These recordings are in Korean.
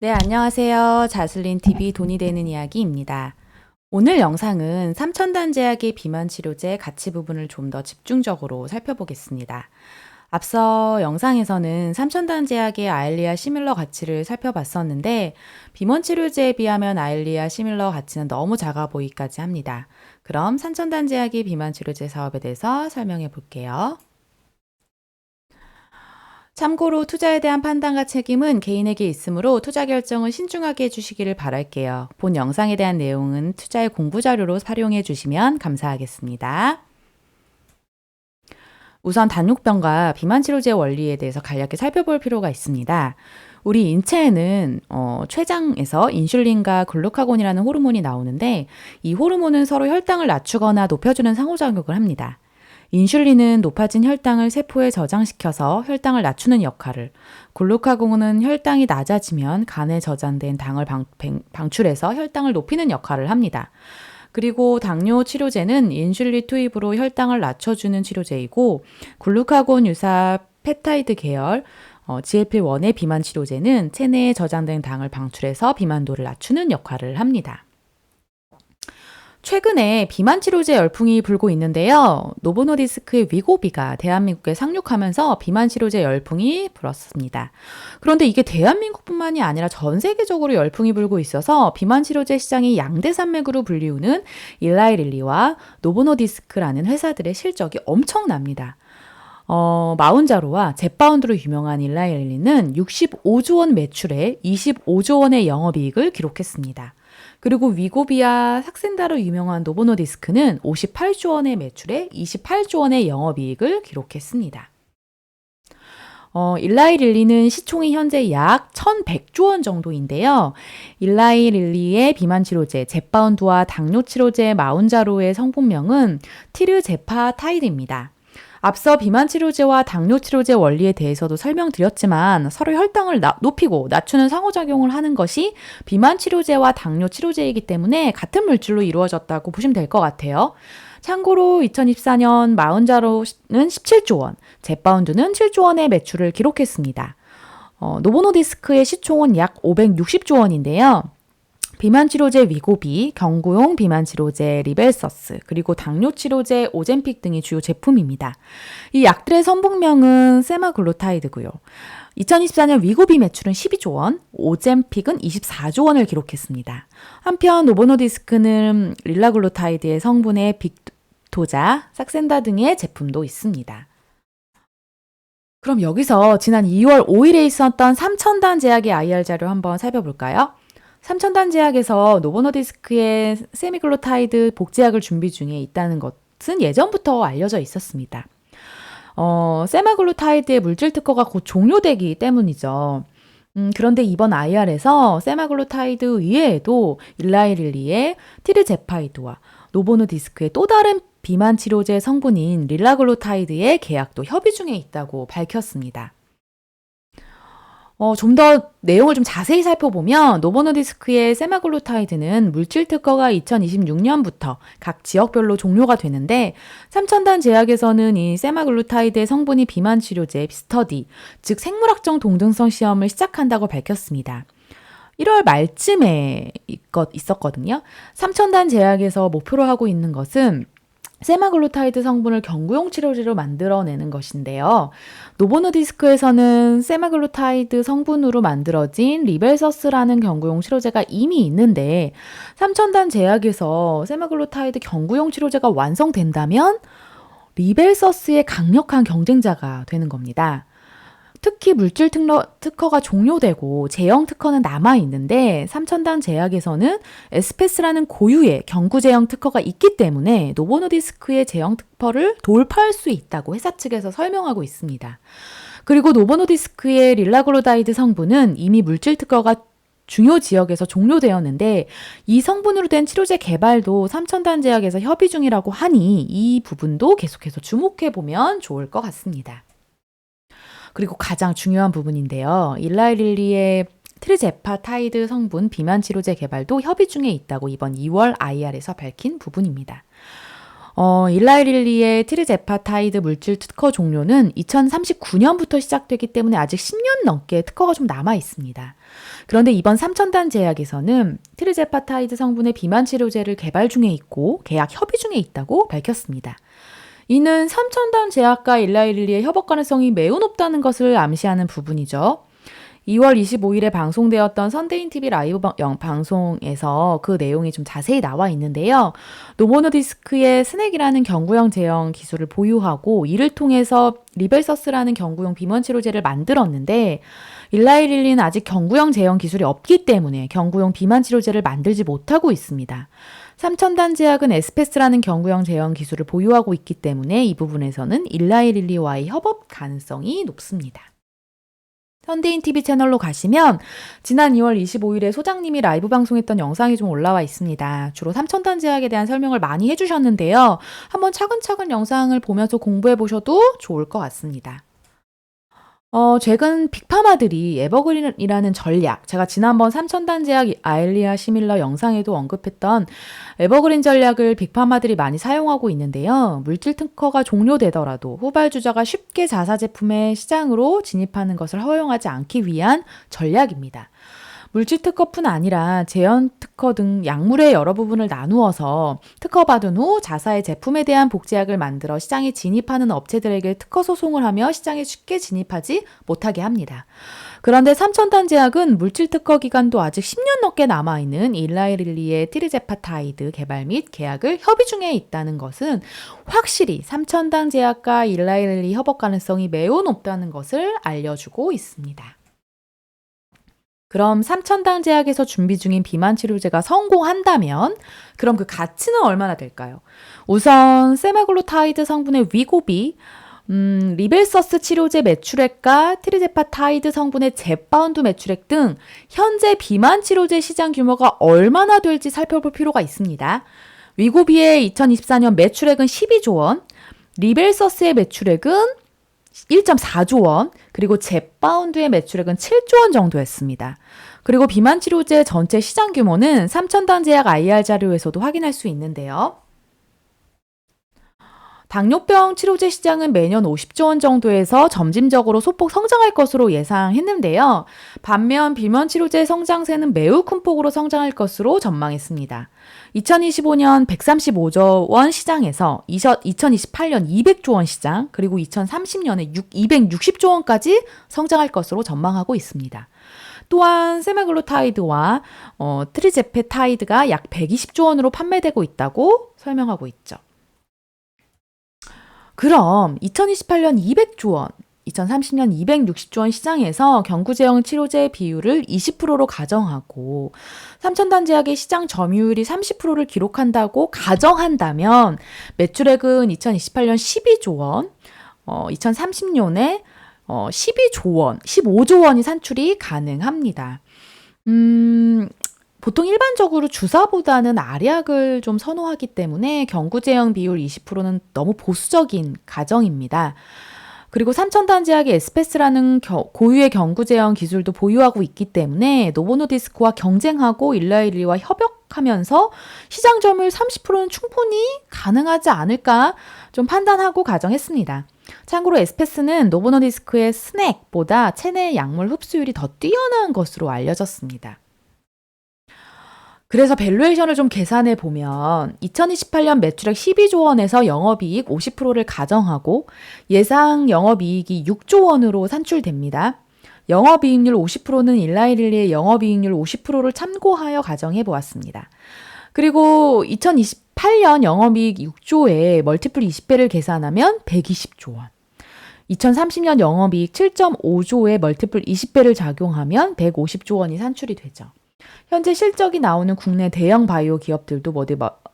네, 안녕하세요. 자슬린 TV 돈이 되는 이야기입니다. 오늘 영상은 삼천단 제약의 비만 치료제 가치 부분을 좀 더 집중적으로 살펴보겠습니다. 앞서 영상에서는 삼천단 제약의 아일리아 시밀러 가치를 살펴봤었는데 비만 치료제에 비하면 아일리아 시밀러 가치는 너무 작아 보이기까지 합니다. 그럼 삼천단 제약의 비만 치료제 사업에 대해서 설명해 볼게요. 참고로 투자에 대한 판단과 책임은 개인에게 있으므로 투자 결정을 신중하게 해주시기를 바랄게요. 본 영상에 대한 내용은 투자의 공부 자료로 활용해 주시면 감사하겠습니다. 우선 단육병과 비만 치료제 원리에 대해서 간략히 살펴볼 필요가 있습니다. 우리 인체에는 어, 췌장에서 인슐린과 글루카곤이라는 호르몬이 나오는데 이 호르몬은 서로 혈당을 낮추거나 높여주는 상호작용을 합니다. 인슐린은 높아진 혈당을 세포에 저장시켜서 혈당을 낮추는 역할을, 글루카곤은 혈당이 낮아지면 간에 저장된 당을 방, 방출해서 혈당을 높이는 역할을 합니다. 그리고 당뇨 치료제는 인슐린 투입으로 혈당을 낮춰주는 치료제이고, 글루카곤 유사 페타이드 계열, 어, GLP-1의 비만 치료제는 체내에 저장된 당을 방출해서 비만도를 낮추는 역할을 합니다. 최근에 비만 치료제 열풍이 불고 있는데요. 노보노디스크의 위고비가 대한민국에 상륙하면서 비만 치료제 열풍이 불었습니다. 그런데 이게 대한민국뿐만이 아니라 전 세계적으로 열풍이 불고 있어서 비만 치료제 시장이 양대 산맥으로 불리우는 일라이릴리와 노보노디스크라는 회사들의 실적이 엄청납니다. 어, 마운자로와 제파운드로 유명한 일라이릴리는 65조 원 매출에 25조 원의 영업이익을 기록했습니다. 그리고 위고비아 삭센다로 유명한 노보노디스크는 58조 원의 매출에 28조 원의 영업이익을 기록했습니다. 어, 일라이릴리는 시총이 현재 약 1100조 원 정도인데요. 일라이릴리의 비만 치료제, 제파운드와 당뇨 치료제 마운자로의 성분명은 티르제파타이드입니다. 앞서 비만 치료제와 당뇨 치료제 원리에 대해서도 설명드렸지만 서로 혈당을 나, 높이고 낮추는 상호작용을 하는 것이 비만 치료제와 당뇨 치료제이기 때문에 같은 물질로 이루어졌다고 보시면 될 것 같아요. 참고로 2024년 마운자로는 17조 원, 제파운드는 7조 원의 매출을 기록했습니다. 어, 노보노디스크의 시총은 약 560조 원인데요. 비만 치료제 위고비, 경구용 비만 치료제 리벨서스, 그리고 당뇨 치료제 오젠픽 등이 주요 제품입니다. 이 약들의 선분명은 세마글루타이드고요. 2024년 위고비 매출은 12조 원, 오젠픽은 24조 원을 기록했습니다. 한편 노보노디스크는 릴라글루타이드의 성분의 빅토자, 삭센다 등의 제품도 있습니다. 그럼 여기서 지난 2월 5일에 있었던 3천단 제약의 IR 자료 한번 살펴볼까요? 삼천단 제약에서 노보노디스크의 세미글로타이드 복제약을 준비 중에 있다는 것은 예전부터 알려져 있었습니다. 어, 세마글루타이드의 물질 특허가 곧 종료되기 때문이죠. 음, 그런데 이번 IR에서 세마글루타이드 이외에도 일라이릴리의 티르제파이드와 노보노디스크의 또 다른 비만 치료제 성분인 릴라글루타이드의 계약도 협의 중에 있다고 밝혔습니다. 어, 좀 더 내용을 좀 자세히 살펴보면 노보노디스크의 세마글루타이드는 물질 특허가 2026년부터 각 지역별로 종료가 되는데 삼천단 제약에서는 이 세마글루타이드의 성분이 비만 치료제 스터디, 즉 생물학적 동등성 시험을 시작한다고 밝혔습니다. 1월 말쯤에 있었거든요. 삼천단 제약에서 목표로 하고 있는 것은 세마글루타이드 성분을 경구용 치료제로 만들어내는 것인데요. 노보노디스크에서는 세마글루타이드 성분으로 만들어진 리벨서스라는 경구용 치료제가 이미 있는데 삼천단 제약에서 세마글루타이드 경구용 치료제가 완성된다면 리벨서스의 강력한 경쟁자가 되는 겁니다. 특히 물질 특러, 특허가 종료되고 제형 특허는 남아 있는데 삼천단 제약에서는 에스페스라는 고유의 경구 제형 특허가 있기 때문에 노보노디스크의 제형 특허를 돌파할 수 있다고 회사 측에서 설명하고 있습니다. 그리고 노보노디스크의 릴라글로다이드 성분은 이미 물질 특허가 중요 지역에서 종료되었는데 이 성분으로 된 치료제 개발도 삼천단 제약에서 협의 중이라고 하니 이 부분도 계속해서 주목해 보면 좋을 것 같습니다. 그리고 가장 중요한 부분인데요. 일라이릴리의 트리제파타이드 성분 비만 치료제 개발도 협의 중에 있다고 이번 2월 IR에서 밝힌 부분입니다. 어, 일라이릴리의 트리제파타이드 물질 특허 종료는 2039년부터 시작되기 때문에 아직 10년 넘게 특허가 좀 남아 있습니다. 그런데 이번 3첨단 제약에서는 트리제파타이드 성분의 비만 치료제를 개발 중에 있고 계약 협의 중에 있다고 밝혔습니다. 이는 3첨단 제약과 일라이릴리의 협업 가능성이 매우 높다는 것을 암시하는 부분이죠. 2월 25일에 방송되었던 선데인 TV 라이브 방송에서 그 내용이 좀 자세히 나와 있는데요. 노모노디스크의 스낵이라는 경구형 제형 기술을 보유하고 이를 통해서 리벨서스라는 경구용 비만 치료제를 만들었는데 일라이릴리는 아직 경구형 제형 기술이 없기 때문에 경구용 비만 치료제를 만들지 못하고 있습니다. 삼천단 제약은 에스페스라는 경구형 제형 기술을 보유하고 있기 때문에 이 부분에서는 일라이릴리와의 협업 가능성이 높습니다. 현대인 TV 채널로 가시면 지난 2월 25일에 소장님이 라이브 방송했던 영상이 좀 올라와 있습니다. 주로 삼천단 제약에 대한 설명을 많이 해주셨는데요. 한번 차근차근 영상을 보면서 공부해 보셔도 좋을 것 같습니다. 어, 최근 빅파마들이 에버그린이라는 전략, 제가 지난번 삼천단 제약 아일리아 시밀러 영상에도 언급했던 에버그린 전략을 빅파마들이 많이 사용하고 있는데요. 물질 특허가 종료되더라도 후발주자가 쉽게 자사 제품의 시장으로 진입하는 것을 허용하지 않기 위한 전략입니다. 물질 특허뿐 아니라 제연 특허 등 약물의 여러 부분을 나누어서 특허 받은 후 자사의 제품에 대한 복제약을 만들어 시장에 진입하는 업체들에게 특허 소송을 하며 시장에 쉽게 진입하지 못하게 합니다. 그런데 삼천단 제약은 물질 특허 기간도 아직 10년 넘게 남아있는 일라이릴리의 티르제파타이드 개발 및 계약을 협의 중에 있다는 것은 확실히 삼천단 제약과 일라이릴리 협업 가능성이 매우 높다는 것을 알려주고 있습니다. 그럼 삼천당 제약에서 준비 중인 비만 치료제가 성공한다면 그럼 그 가치는 얼마나 될까요? 우선 세마글로타이드 성분의 위고비, 음, 리벨서스 치료제 매출액과 트리제파타이드 성분의 제파운드 매출액 등 현재 비만 치료제 시장 규모가 얼마나 될지 살펴볼 필요가 있습니다. 위고비의 2024년 매출액은 12조 원, 리벨서스의 매출액은 1.4조 원, 그리고 젯바운드의 매출액은 7조 원 정도였습니다. 그리고 비만 치료제 전체 시장 규모는 3천단 제약 IR 자료에서도 확인할 수 있는데요. 당뇨병 치료제 시장은 매년 50조 원 정도에서 점진적으로 소폭 성장할 것으로 예상했는데요. 반면 비만 치료제 성장세는 매우 큰 폭으로 성장할 것으로 전망했습니다. 2025년 135조 원 시장에서 2028년 200조 원 시장, 그리고 2030년에 260조 원까지 성장할 것으로 전망하고 있습니다. 또한 세마글로타이드와 어, 트리제페타이드가 약 120조 원으로 판매되고 있다고 설명하고 있죠. 그럼 2028년 200조 원, 2030년 260조 원 시장에서 경구제형 치료제 비율을 20%로 가정하고 삼천단 제약의 시장 점유율이 30%를 기록한다고 가정한다면 매출액은 2028년 12조 원, 어, 2030년에 어, 12조 원, 15조 원이 산출이 가능합니다. 음, 보통 일반적으로 주사보다는 알약을 좀 선호하기 때문에 경구제형 비율 20%는 너무 보수적인 가정입니다. 그리고 삼천단제약이 에스페스라는 고유의 경구제형 기술도 보유하고 있기 때문에 노보노디스크와 경쟁하고 일라일리와 협력하면서 시장 점유율 30%는 충분히 가능하지 않을까 좀 판단하고 가정했습니다. 참고로 에스페스는 노보노디스크의 스낵보다 체내 약물 흡수율이 더 뛰어난 것으로 알려졌습니다. 그래서 밸류에이션을 좀 계산해 보면 2028년 매출액 12조 원에서 영업이익 50%를 가정하고 예상 영업이익이 6조 원으로 산출됩니다. 영업이익률 50%는 일라이릴리의 영업이익률 50%를 참고하여 가정해 보았습니다. 그리고 2028년 영업이익 6조에 멀티플 20배를 계산하면 120조 원. 2030년 영업이익 7.5조에 멀티플 20배를 작용하면 150조 원이 산출이 되죠. 현재 실적이 나오는 국내 대형 바이오 기업들도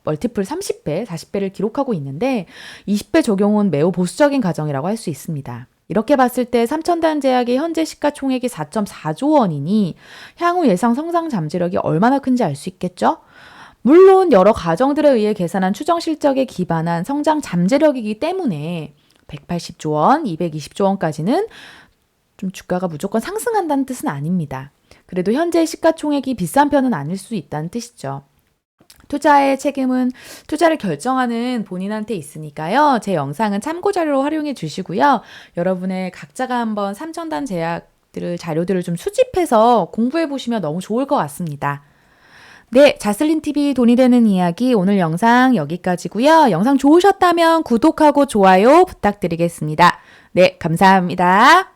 멀티플 30배, 40배를 기록하고 있는데 20배 적용은 매우 보수적인 가정이라고 할 수 있습니다. 이렇게 봤을 때 삼천단 제약의 현재 시가총액이 4.4조 원이니 향후 예상 성장 잠재력이 얼마나 큰지 알 수 있겠죠? 물론 여러 가정들에 의해 계산한 추정 실적에 기반한 성장 잠재력이기 때문에 180조 원, 220조 원까지는 좀 주가가 무조건 상승한다는 뜻은 아닙니다. 그래도 현재 시가총액이 비싼 편은 아닐 수 있다는 뜻이죠. 투자의 책임은 투자를 결정하는 본인한테 있으니까요. 제 영상은 참고 자료로 활용해 주시고요. 여러분의 각자가 한번 삼천단 제약들을 자료들을 좀 수집해서 공부해 보시면 너무 좋을 것 같습니다. 네, 자슬린 TV 돈이 되는 이야기 오늘 영상 여기까지고요. 영상 좋으셨다면 구독하고 좋아요 부탁드리겠습니다. 네, 감사합니다.